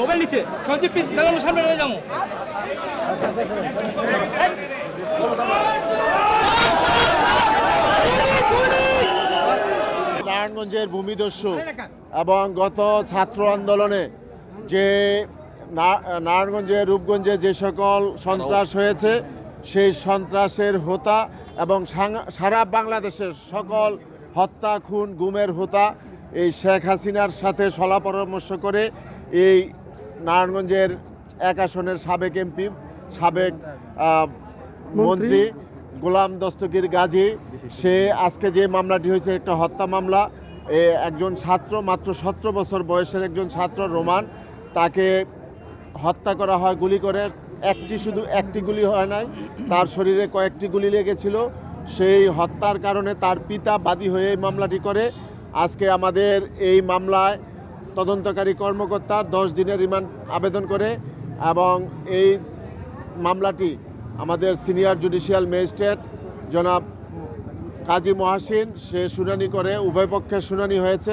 Mobile নিচে। Piece দাঁড়ানো সামনে রয়ে যাব নারায়ণগঞ্জের ভূমিদস্যু এবং গত ছাত্র আন্দোলনে যে না- নারায়ণগঞ্জে রূপগঞ্জে যে সকল সন্ত্রাস হয়েছে সেই সন্ত্রাসের হোতা এবং সাং- সারা বাংলাদেশের সকল হত্যা খুন গুমের হোতা এই শেখ হাসিনার সাথে সলা পরামর্শ করে এই নারায়ণগঞ্জের এক আসনের সাবেক এমপি সাবেক মন্ত্রী গোলাম দস্তগীর গাজী সে আজকে যে মামলাটি হয়েছে একটা হত্যা মামলা। এ একজন ছাত্র মাত্র সতেরো বছর বয়সের একজন ছাত্র রোমান। তাকে হত্যা করা হয় গুলি করে। একটি শুধু একটি গুলি হয় নাই, তার শরীরে কয়েকটি গুলি লেগেছিল। সেই হত্যার কারণে তার পিতা বাদী হয়ে এই মামলাটি করে। আজকে আমাদের এই মামলায় তদন্তকারী কর্মকর্তা দশ দিনের রিমান্ড আবেদন করে এবং এই মামলাটি আমাদের সিনিয়র জুডিশিয়াল ম্যাজিস্ট্রেট জনাব কাজী মহাসিন, সে শুনানি করে, উভয় পক্ষের শুনানি হয়েছে।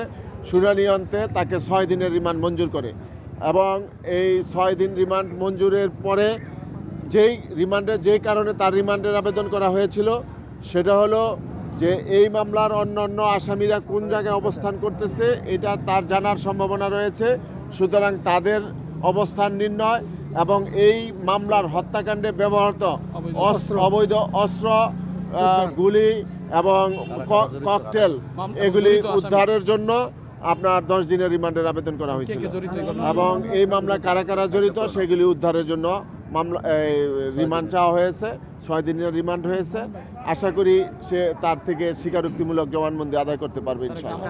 শুনানি অন্তে তাকে ছয় দিনের রিমান্ড মঞ্জুর করে। এবং এই ছয় দিন রিমান্ড মঞ্জুরের পরে যেই রিমান্ডের যেই কারণে তার রিমান্ডের আবেদন করা হয়েছিল সেটা হলো যে এই মামলার অন্য অন্য আসামিরা কোন জায়গায় অবস্থান করতেছে এটা তার জানার সম্ভাবনা রয়েছে। সুতরাং তাদের অবস্থান নির্ণয় এবং এই মামলার হত্যাকাণ্ডে ব্যবহৃত অস্ত্র। অবৈধ অস্ত্র গুলি এবং ককটেল এগুলি উদ্ধারের জন্য আপনার দশ দিনের রিমান্ডের আবেদন করা হয়েছিল। এবং এই মামলা কারা কারা জড়িত সেগুলি উদ্ধারের জন্য মামলা রিমান্ড চাওয়া হয়েছে ছয় দিনের রিমান্ড হয়েছে। আশা করি সে তার থেকে স্বীকারোক্তিমূলক জবানবন্দি আদায় করতে পারবে ইনশাআল্লাহ।